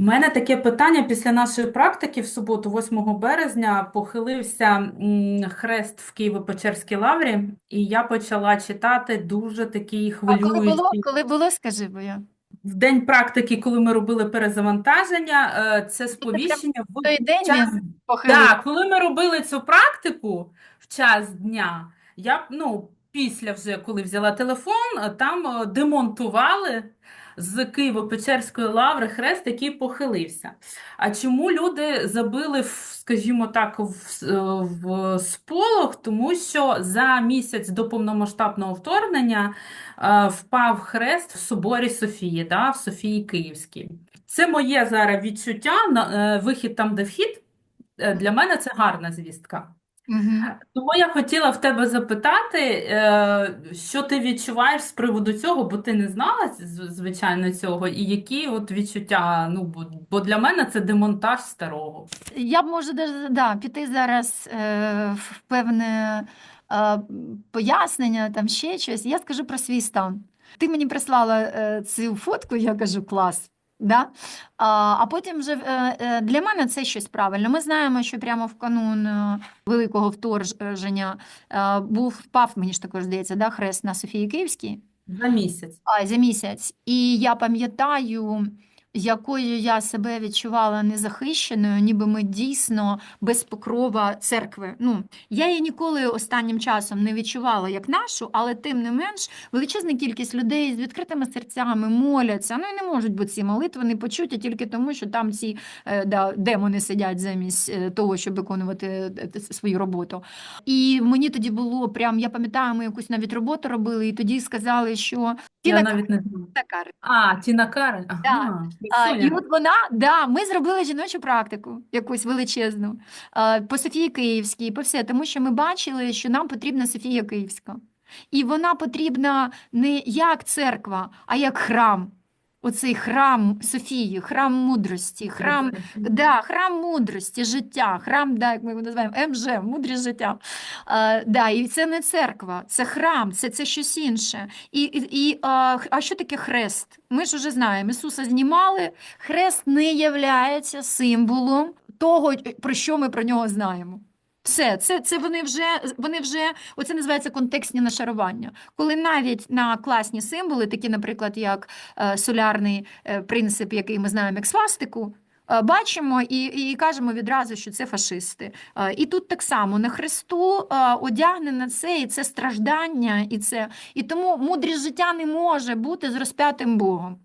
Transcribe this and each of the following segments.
У мене таке питання після нашої практики в суботу, 8 березня, похилився хрест в Києво-Печерській лаврі, і я почала читати дуже такі А коли було, коли було, скажи, бо я. В день практики, коли ми робили перезавантаження, е, це сповіщення в той день час він похилився. Так, коли ми робили цю практику в час дня, я ну, після вже, коли взяла телефон, е, там е, демонтували з Києво-Печерської лаври хрест, який похилився. А чому люди забили, скажімо так, в, е, в сполох? Тому що за місяць до повномасштабного вторгнення е, впав хрест в соборі Софії, да, в Софії Київській. Це моє зараз відчуття, на- е, вихід там, де вхід. Для мене це гарна звістка. Угу. Тому я хотіла в тебе запитати, е, що ти відчуваєш з приводу цього, бо ти не знала, з- звичайно, цього, і які от відчуття, ну, бо, бо для мене це демонтаж старого. Я б можу даже, да, піти зараз е, в певне е, пояснення, там ще щось. Я скажу про свій стан. Ти мені прислала е, цю фотку, я кажу, клас. Да? А, а потім вже е, е, для мене це щось правильно. Ми знаємо, що прямо в канун е, великого вторження був впав, мені ж також здається, да, хрест на Софії Київській. За місяць. А, за місяць. І я пам'ятаю, якою я себе відчувала незахищеною, ніби ми дійсно без покрова церкви. Ну, я її ніколи останнім часом не відчувала як нашу, але тим не менш величезна кількість людей з відкритими серцями моляться. Ну і не можуть бути ці молитви не почуті тільки тому, що там ці е, да, демони сидять замість е, того, щоб виконувати е, свою роботу. І мені тоді було прям, я пам'ятаю, ми якусь навіть роботу робили, і тоді сказали, що Я навіть не. Кароль. А, Тіна Кароль. Ага, А, і от вона, да, ми зробили жіночу практику, якусь величезну, а, по Софії Київській, по все, тому що ми бачили, що нам потрібна Софія Київська. І вона потрібна не як церква, а як храм. Оцей храм Софії, храм мудрості, храм, да, храм мудрості, життя, храм, да, як ми його називаємо, МЖ, мудрість життя. А, да, і це не церква, це храм, це, це щось інше. І, і, а, а що таке хрест? Ми ж уже знаємо, Ісуса знімали, хрест не являється символом того, про що ми про нього знаємо. Все, це, це вони вже, вони вже, оце називається контекстні нашарування. Коли навіть на класні символи, такі, наприклад, як е, солярний е, принцип, який ми знаємо як свастику, е, бачимо і, і кажемо відразу, що це фашисти. І тут так само на Христу одягнене це, і це страждання, і це. І тому мудрість життя не може бути з розп'ятим Богом.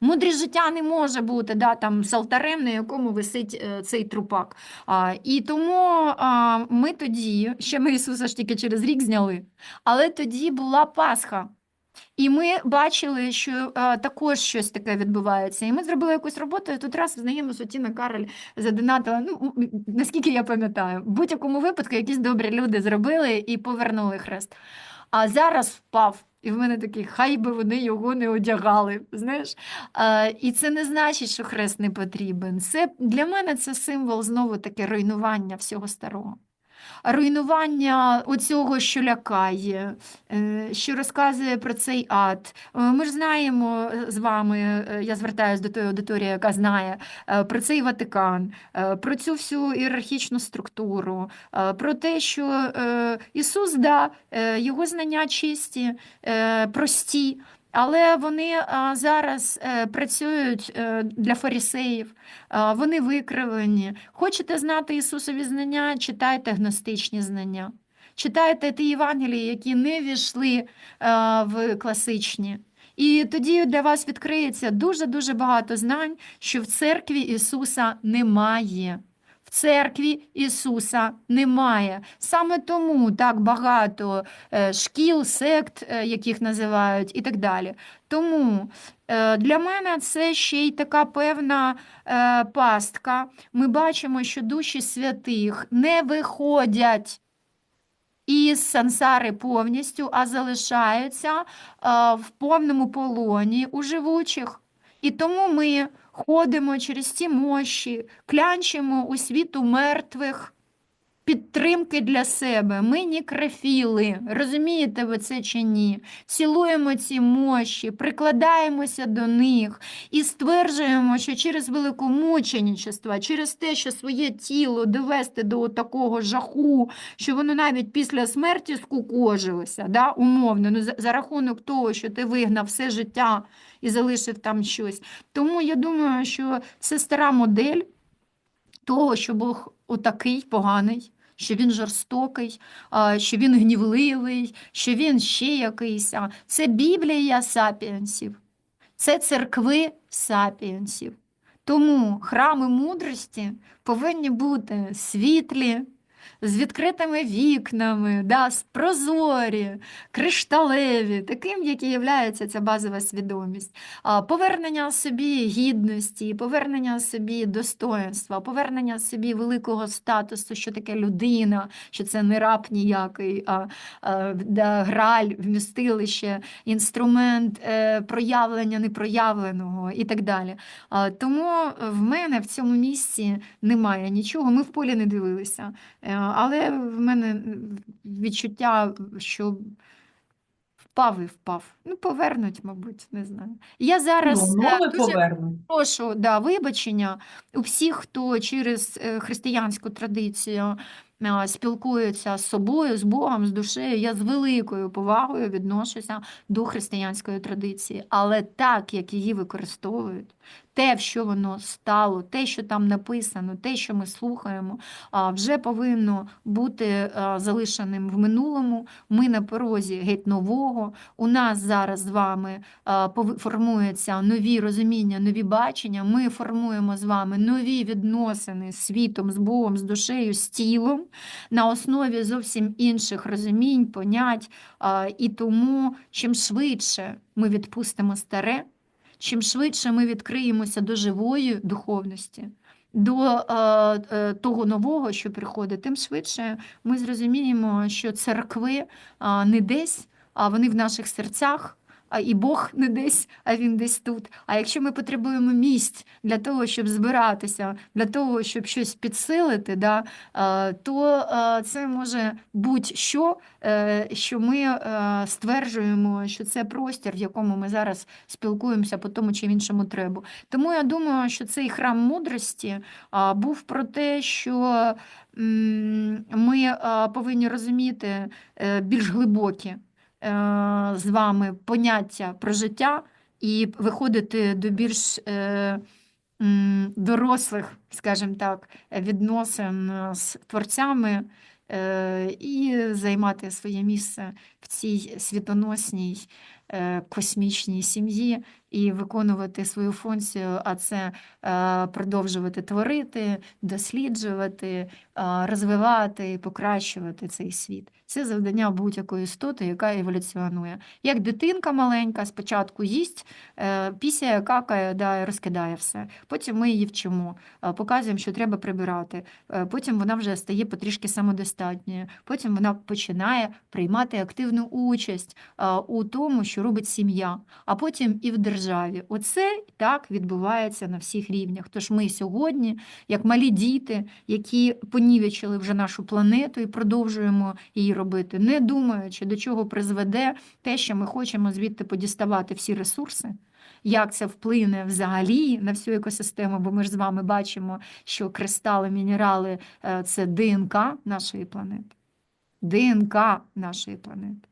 Мудрість життя не може бути да, там, з алтарем, на якому висить е, цей трупак. А, і тому а, ми тоді, ще ми Ісуса ж тільки через рік зняли, але тоді була Пасха. І ми бачили, що а, також щось таке відбувається. І ми зробили якусь роботу, і тут раз знаємо, що Тіна Кароль задонатила, ну, наскільки я пам'ятаю, в будь-якому випадку якісь добрі люди зробили і повернули хрест. А зараз впав. І в мене такий, хай би вони його не одягали. Знаєш? А, і це не значить, що хрест не потрібен. Це, для мене це символ знову таки руйнування всього старого. Руйнування оцього, що лякає, е, що розказує про цей ад. Е, Ми ж знаємо е, з вами, я звертаюся до тої аудиторії, яка знає про цей Ватикан, про цю всю ієрархічну структуру, про те, що Ісус, да, його знання чисті, прості. Але вони зараз е, працюють е, для фарисеїв, а, вони викривлені. Хочете знати Ісусові знання, читайте гностичні знання. Читайте ті Євангелії, які не війшли а, в класичні. І тоді для вас відкриється дуже-дуже багато знань, що в церкві Ісуса немає. В церкві Ісуса немає. Саме тому так багато е, шкіл, сект, е, яких називають, і так далі. Тому е, для мене це ще й така певна пастка. Ми бачимо, що душі святих не виходять із сансари повністю, а залишаються в повному полоні у живучих. І тому ми ходимо через ці мощі, клянчимо у світу мертвих. Підтримки для себе. Ми нікрофіли. Розумієте ви це чи ні? Цілуємо ці мощі, прикладаємося до них і стверджуємо, що через великомученичество, через те, що своє тіло довести до такого жаху, що воно навіть після смерті скукожилося, да, умовно, ну, за, за рахунок того, що ти вигнав все життя і залишив там щось. Тому я думаю, що це стара модель того, що Бог отакий поганий, що він жорстокий, що він гнівливий, що він ще якийсь. Це Біблія сапіенсів, це церкви сапіенсів. Тому храми мудрості повинні бути світлі, з відкритими вікнами, да, з прозорі, кришталеві, таким, який є ця базова свідомість. Повернення собі гідності, повернення собі достоинства, повернення собі великого статусу, що таке людина, що це не раб ніякий, а, а да, граль, вмістилище, інструмент е, проявлення непроявленого і так далі. А, Тому в мене в цьому місці немає нічого. Ми в полі не дивилися. Е, Але в мене відчуття, що впав і впав. Ну, повернуть, мабуть, не знаю. Я зараз Ну, е, дуже прошу да, вибачення у всіх, хто через е, християнську традицію спілкується з собою, з Богом, з душею. Я з великою повагою відношуся до християнської традиції, але так, як її використовують, те, в що воно стало, те, що там написано, те, що ми слухаємо, вже повинно бути залишеним в минулому. Ми на порозі геть нового. У нас зараз з вами формуються нові розуміння, нові бачення. Ми формуємо з вами нові відносини з світом, з Богом, з душею, з тілом на основі зовсім інших розумінь, понять. І тому чим швидше ми відпустимо старе, чим швидше ми відкриємося до живої духовності, до е, е, того нового, що приходить, тим швидше ми зрозуміємо, що церкви не десь, а вони в наших серцях. А і Бог не десь, а він десь тут. А якщо ми потребуємо місць для того, щоб збиратися, для того, щоб щось підсилити, да, е, то е, це може будь-що, е, що ми стверджуємо, що це простір, в якому ми зараз спілкуємося по тому чи іншому требу. Тому я думаю, що цей храм мудрості був про те, що ми повинні розуміти більш глибокі з вами поняття про життя і виходити до більш е, дорослих, скажімо так, відносин е, з творцями е, і займати своє місце в цій світоносній е, космічній сім'ї і виконувати свою функцію, а це е, продовжувати творити, досліджувати, е, розвивати і покращувати цей світ. Це завдання будь-якої істоти, яка еволюціонує. Як дитинка маленька спочатку їсть, е, пісяє, какає, да, розкидає все. Потім ми її вчимо, е, показуємо, що треба прибирати. Е, Потім вона вже стає потрішки самодостатньою. Потім вона починає приймати активну участь у тому, що робить сім'я, а потім і в державі. Оце так відбувається на всіх рівнях. Тож ми сьогодні, як малі діти, які понівечили вже нашу планету і продовжуємо її робити, не думаючи, до чого призведе те, що ми хочемо звідти подіставати всі ресурси. Як це вплине взагалі на всю екосистему? Бо ми ж з вами бачимо, що кристали, мінерали е, це ДНК нашої планети. ДНК нашої планети.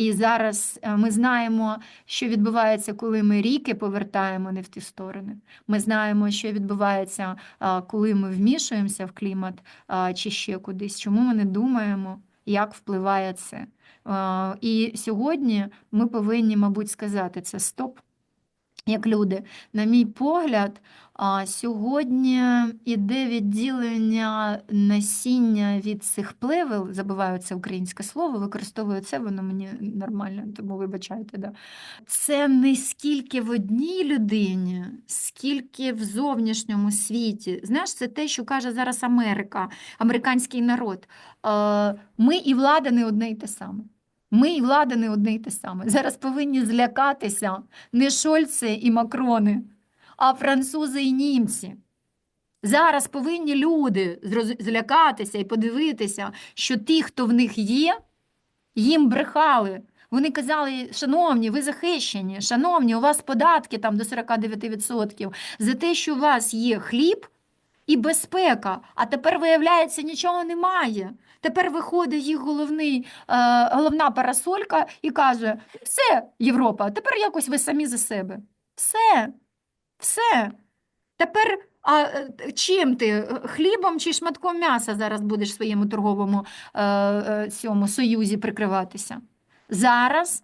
І зараз е, ми знаємо, що відбувається, коли ми ріки повертаємо не в ті сторони. Ми знаємо, що відбувається, коли ми вмішуємося в клімат чи ще кудись. Чому ми не думаємо, як впливає це? І сьогодні ми повинні, мабуть, сказати це стоп. Як люди, на мій погляд, сьогодні іде відділення насіння від цих плевел, забуваю це українське слово, використовую це, воно мені нормально, тому вибачайте. Да. Це не скільки в одній людині, скільки в зовнішньому світі. Знаєш, це те, що каже зараз Америка, американський народ. Ми і влада не одне й те саме. Ми і влада не одне й те саме. Зараз повинні злякатися не Шольци і Макрони, а французи і німці. Зараз повинні люди злякатися і подивитися, що ті, хто в них є, їм брехали. Вони казали, шановні, ви захищені, шановні, у вас податки там до 49% за те, що у вас є хліб і безпека. А тепер, виявляється, нічого немає. Тепер виходить їх головний, е, головна парасолька і каже: все, Європа, тепер якось ви самі за себе. Все, все. Тепер а е, чим ти? Хлібом чи шматком м'яса зараз будеш своєму торговому е, е, цьому союзі прикриватися? Зараз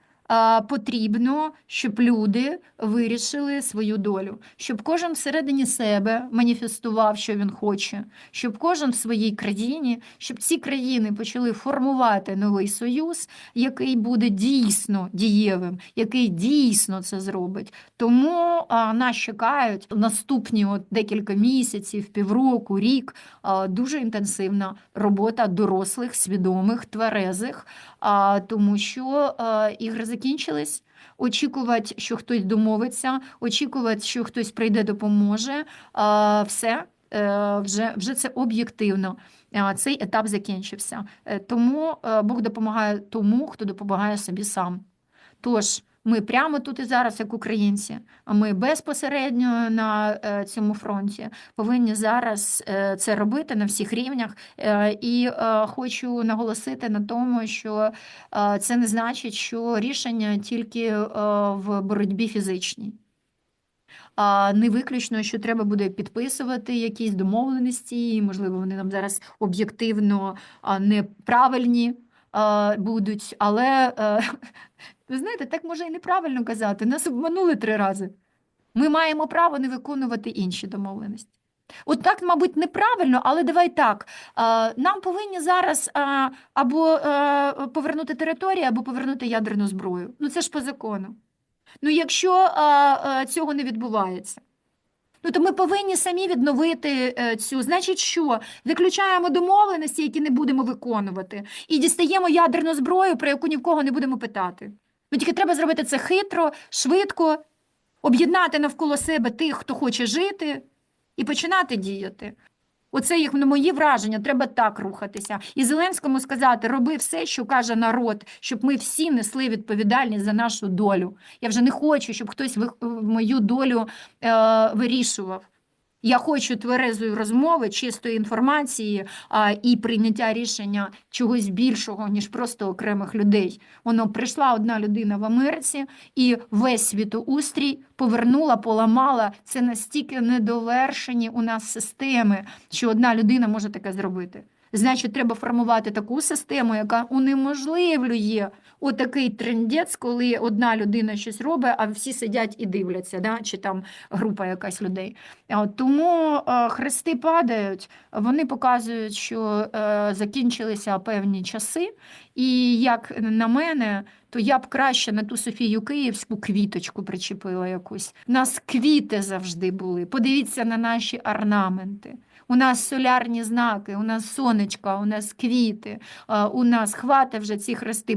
потрібно, щоб люди вирішили свою долю, щоб кожен всередині себе маніфестував, що він хоче, щоб кожен в своїй країні, щоб ці країни почали формувати новий союз, який буде дійсно дієвим, який дійсно це зробить. Тому а, нас чекають наступні от декілька місяців, півроку, рік а, дуже інтенсивна робота дорослих, свідомих, тверезих, а, тому що а, ігри закінчились. Очікувати, що хтось домовиться, очікувати, що хтось прийде, допоможе. Все е, вже, вже це об'єктивно. Цей етап закінчився. Е, Тому е, Бог допомагає тому, хто допомагає собі сам. Тож ми прямо тут і зараз, як українці, а ми безпосередньо на е, цьому фронті повинні зараз е, це робити на всіх рівнях. Е, І хочу наголосити на тому, що це не значить, що рішення тільки в боротьбі фізичній. Не виключно, що треба буде підписувати якісь домовленості, і, можливо, вони нам зараз об'єктивно неправильні будуть, але ви знаєте, так може і неправильно казати. Нас обманули три рази. Ми маємо право не виконувати інші домовленості. От так, мабуть, неправильно, але давай так. Нам повинні зараз або е, повернути територію, або повернути ядерну зброю. Ну це ж по закону. Ну, якщо а, цього не відбувається, ну то ми повинні самі відновити е, цю. Значить, що заключаємо домовленості, які не будемо виконувати, і дістаємо ядерну зброю, про яку ні в кого не будемо питати. Ну тільки треба зробити це хитро, швидко, об'єднати навколо себе тих, хто хоче жити, і починати діяти. Оце їх ну, мої враження, треба так рухатися. І Зеленському сказати, роби все, що каже народ, щоб ми всі несли відповідальність за нашу долю. Я вже не хочу, щоб хтось мою долю е, вирішував. Я хочу тверезої розмови, чистої інформації а, і прийняття рішення чогось більшого, ніж просто окремих людей. Воно прийшла одна людина в Америці і весь світоустрій повернула, поламала. Це настільки недовершені у нас системи, що одна людина може таке зробити. Значить, треба формувати таку систему, яка унеможливлює отакий трендець, коли одна людина щось робить, а всі сидять і дивляться, да? чи там група якась людей. Тому е, хрести падають, вони показують, що е, закінчилися певні часи. І як на мене, то я б краще на ту Софію Київську квіточку причепила якусь. У нас квіти завжди були. Подивіться на наші орнаменти. У нас солярні знаки, у нас сонечка, у нас квіти, у нас хвата вже ці хрести